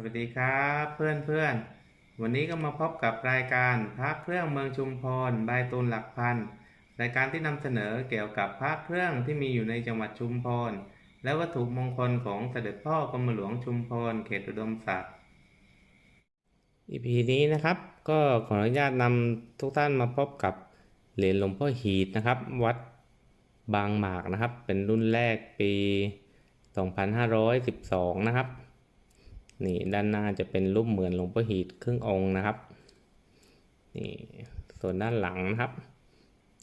สวัสดีครับเพื่อนเพื่อนๆวันนี้ก็มาพบกับรายการพระเครื่องเมืองชุมพรบายตูนหลักพันรายการที่นำเสนอเกี่ยวกับพระเครื่องที่มีอยู่ในจังหวัดชุมพรและวัตถุมงคลของเสด็จพ่อกรมหลวงชุมพรเขตอุดมศักดิ์ EP นี้นะครับ ก็ขออนุญาตนำทุกท่านมาพบกับเหรียญหลวงพ่อหีดนะครับ วัดบางหมากนะครับ เป็นรุ่นแรกปี 2512 นะครับ นี่ด้านหน้าจะเป็นรูปเหมือนหลวงพ่อหีดครึ่งองค์นะครับนี่ส่วนด้านหลังนะครับ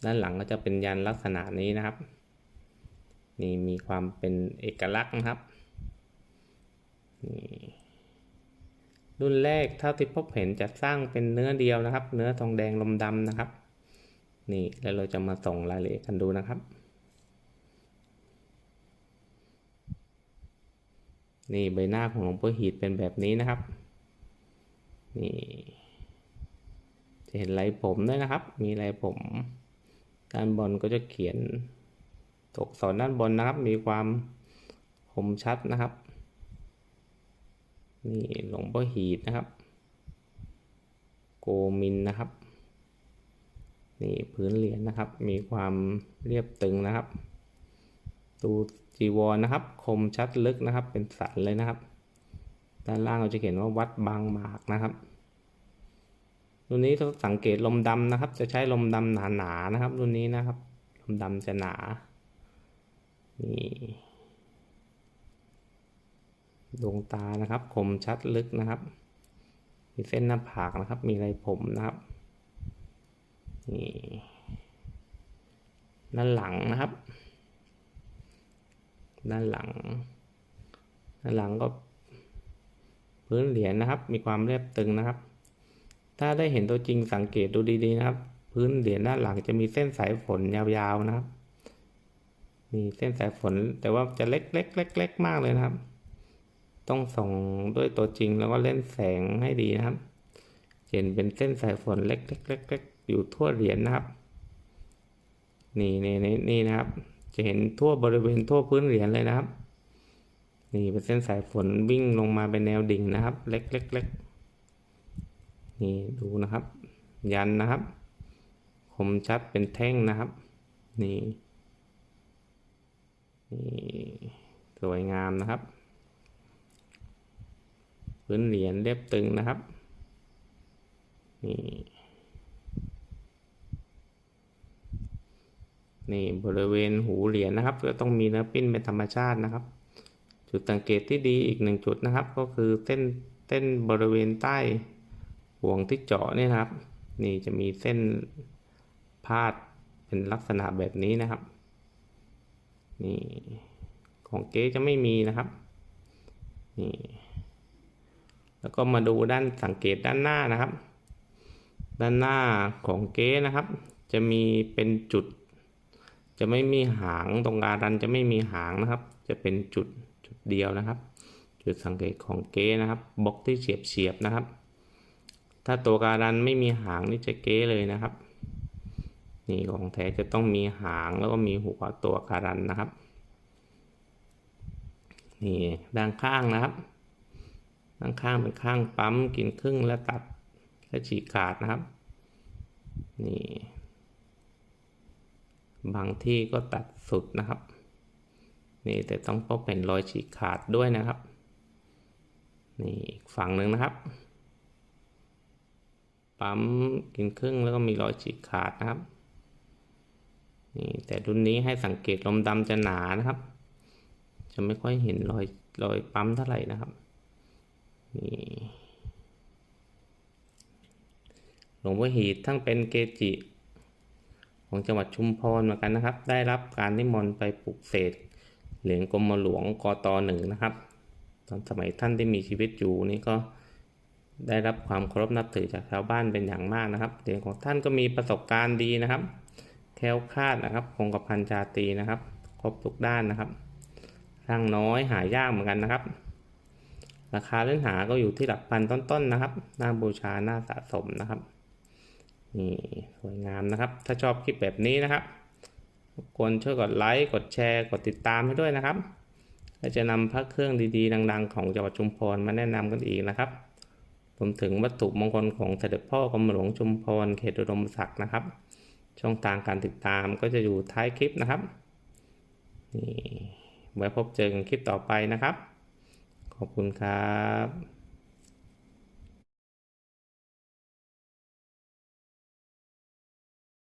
ด้านหลังก็จะเป็นยันลักษณะนี้นะครับ นี่มีความเป็นเอกลักษณ์นะครับนี่รุ่นแรกเท่าที่พบเห็นจะสร้างเป็นเนื้อเดียวนะครับ เนื้อทองแดงลมดำนะครับ นี่แล้วเราจะมาส่งรายละเอียดกันดูนะครับ นี่ใบหน้าของหลวงพ่อหีดเป็นแบบนี้นะครับ นี่ จะเห็นลายผมด้วยนะครับ มีลายผมด้านบนก็จะเขียนตกสอนด้านบนนะครับ มีความคมชัดนะครับ นี่หลวงพ่อหีดนะครับ โกมินนะครับ นี่พื้นเหรียญนะครับ มีความเรียบตึงนะครับ ดูจีวรนะครับ คมชัดลึกนะครับ เป็นสันเลยนะครับ ด้านล่างเราจะเขียนว่าวัดบางหมากนะครับรุ่นนี้ต้องสังเกตลมดำนะครับ จะใช้ลมดำหนาๆนะครับรุ่นนี้นะครับ ลมดำจะหนา นี่ดวงตานะครับ คมชัดลึกนะครับ มีเส้นหน้าผากนะครับ มีไรผมนะครับนี่ด้านหลังนะครับ ด้านหลัง ด้านหลังก็พื้นเหรียญนะครับ มีความเรียบตึงนะครับ ถ้าได้เห็นตัวจริงสังเกตดูดีๆนะครับ พื้นเหรียญด้านหลังจะมีเส้นสายฝนยาวๆนะครับมีเส้นสายฝนแต่ว่าจะเล็กๆเล็กๆมากเลยนะครับ ต้องส่องด้วยตัวจริงแล้วก็เล่นแสงให้ดีนะครับเห็นเป็นเส้นสายฝนเล็กๆๆๆอยู่ทั่วเหรียญนะครับ นี่นี่นี่นี่นะครับ จะเห็นทั่วบริเวณทั่วพื้นเหรียญเลยนะครับ นี่เป็นเส้นสายฝนวิ่งลงมาเป็นแนวดิ่งนะครับ เล็กเล็กเล็กนี่ดูนะครับ ยันนะครับคมชัดเป็นแท่งนะครับ นี่นี่สวยงามนะครับ พื้นเหรียญเรียบตึงนะครับ นี่ นี่บริเวณหูเหรียญนะครับก็ต้องมีเนื้อปิ้นเป็นธรรมชาตินะครับ จุดสังเกตที่ดีอีกหนึ่งจุดนะครับ ก็คือเส้นเส้นบริเวณใต้ห่วงที่เจาะเนี่ยนะครับ นี่จะมีเส้นพาดเป็นลักษณะแบบนี้นะครับ นี่ของเก๊จะไม่มีนะครับนี่แล้วก็มาดูด้านสังเกตด้านหน้านะครับ ด้านหน้าของเก๊นะครับ จะมีเป็นจุด จะไม่มีหางตรงการันจะไม่มีหางนะครับ จะเป็นจุดจุดเดียวนะครับ จุดสังเกตของเก๊นะครับบล็อกที่เฉียบเฉียบนะครับ ถ้าตัวการันไม่มีหางนี่จะเก๊เลยนะครับ นี่ของแท้จะต้องมีหางแล้วก็มีหัวตัวการันนะครับนี่ด้านข้างนะครับด้านข้างเป็นข้างปั๊มกินครึ่งและตัดและฉีกขาดนะครับนี่ บางที่ก็ตัดสุดนะครับ นี่แต่ต้องพบเป็นรอยฉีกขาดด้วยนะครับ นี่อีกฝั่งหนึ่งนะครับ ปั๊มกินครึ่งแล้วก็มีรอยฉีกขาดนะครับ นี่แต่รุ่นนี้ให้สังเกตลมดำจะหนานะครับ จะไม่ค่อยเห็นรอยรอยปั๊มเท่าไหร่นะครับ นี่หลวงพ่อหีดทั้งเป็นเกจิ ของจังหวัดชุมพรเหมือนกันนะครับ ได้รับการนิมนต์ไปปลุกเสกเหรียญกรมหลวงกตหนึ่งนะครับ ตอนสมัยท่านที่มีชีวิตอยู่นี่ก็ได้รับความเคารพนับถือจากชาวบ้านเป็นอย่างมากนะครับเหรียญของท่านก็มีประสบการณ์ดีนะครับแคล้วคลาดนะครับคงกระพันชาตรีนะครับ ครบทุกด้านนะครับร่างน้อยหายากเหมือนกันนะครับ ราคาเล่นหาก็อยู่ที่หลักพันต้นๆนะครับน่าบูชาน่าสะสมนะครับ นี่สวยงามนะครับ ถ้าชอบคลิปแบบนี้นะครับกวนช่วยกดไลค์กดแชร์กดติดตามให้ด้วยนะครับและจะนำพระเครื่องดีๆ ดัง ๆ ของจังหวัดชุมพรมาแนะนำกันอีกนะครับรวมถึงวัตถุมงคลของเสด็จพ่อกรมหลวงชุมพรเขตอุดมศักดิ์นะครับ ช่องทางการติดตามก็จะอยู่ท้ายคลิปนะครับนี่ไว้พบเจอกันคลิปต่อไปนะครับ ขอบคุณครับ